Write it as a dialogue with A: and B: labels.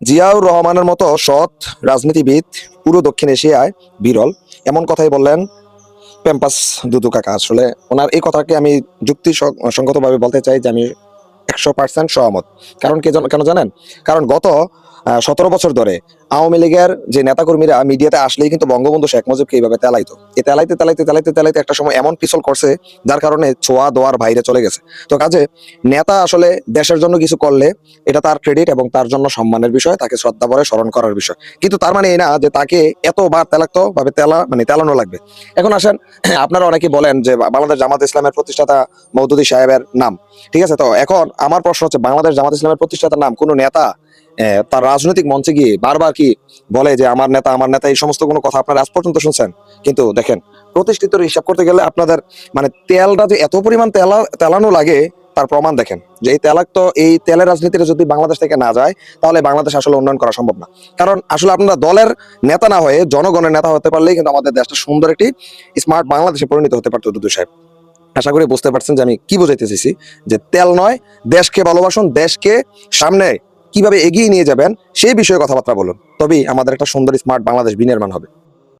A: জিয়াউর রহমানের মতো সৎ রাজনীতিবিদ পুরো দক্ষিণ এশিয়ায় বিরল। এমন কথাই বললেন প্যাম্পাস দুদু কাকা। আসলে ওনার এই কথাকে আমি যুক্তি সঙ্গতভাবে বলতে চাই যে আমি একশো পার্সেন্ট সহমত। কারণ কে কেন জানেন? কারণ গত সতেরো বছর ধরে আওয়ামী লীগের যে নেতাকর্মীরা মিডিয়াতে আসলেই কিন্তু বঙ্গবন্ধু শেখ মুজিবকে এইভাবে তেলাইতো। এই তেলাইতে তেলাইতে তেলাইতে তেলাইতে একটা সময় এমন পিছল করছে, যার কারণে ছোঁয়া দোয়ার বাইরে চলে গেছে। তো কাজে, নেতা আসলে দেশের জন্য কিছু করলে এটা তার ক্রেডিট এবং তার জন্য সম্মানের বিষয়, তাকে শ্রদ্ধা ভরে স্মরণ করার বিষয়। কিন্তু তার মানে এই না যে তাকে এতবার তেলাক্ত ভাবে তেলা মানে তেলানো লাগবে। এখন আসেন, আপনারা অনেকে বলেন যে বাংলাদেশ জামাত ইসলামের প্রতিষ্ঠাতা মৌদুদি সাহেবের নাম। ঠিক আছে তো? এখন আমার প্রশ্ন হচ্ছে, বাংলাদেশ জামাত ইসলামের প্রতিষ্ঠাতার নাম কোনো নেতা তার রাজনৈতিক মঞ্চে গিয়ে বারবার কি বলে যে আমার নেতা আমার নেতা, এই সমস্ত কোনো কথা আপনারা আজ পর্যন্ত শুনছেন? কিন্তু দেখেন, প্রতিষ্ঠিত হিসাব করতে গেলে আপনাদের মানে তেলটা যে এত পরিমাণ তেলা, তেলানো লাগে, তার প্রমাণ দেখেন। যে এই তেলাক তো, এই তেলের রাজনীতিটা যদি বাংলাদেশ থেকে না যায়, তাহলে বাংলাদেশ আসলে উন্নয়ন করা সম্ভব না। কারণ আসলে আপনারা দলের নেতা না হয়ে, জনগণের নেতা হতে পারলেই কিন্তু আমাদের দেশটা সুন্দর একটি স্মার্ট বাংলাদেশে পরিণত হতে পারতো দুদু সাহেব। আশা করি বুঝতে পারছেন যে আমি কি বোঝাইতে চাইছি? যে তেল নয়, দেশকে ভালোবাসুন, দেশকে সামনে কীভাবে এগিয়ে নিয়ে যাবেন সেই বিষয়ে কথাবার্তা বলুন। তবেই আমাদের একটা সুন্দর, স্মার্ট বাংলাদেশ বিনির্মাণ হবে।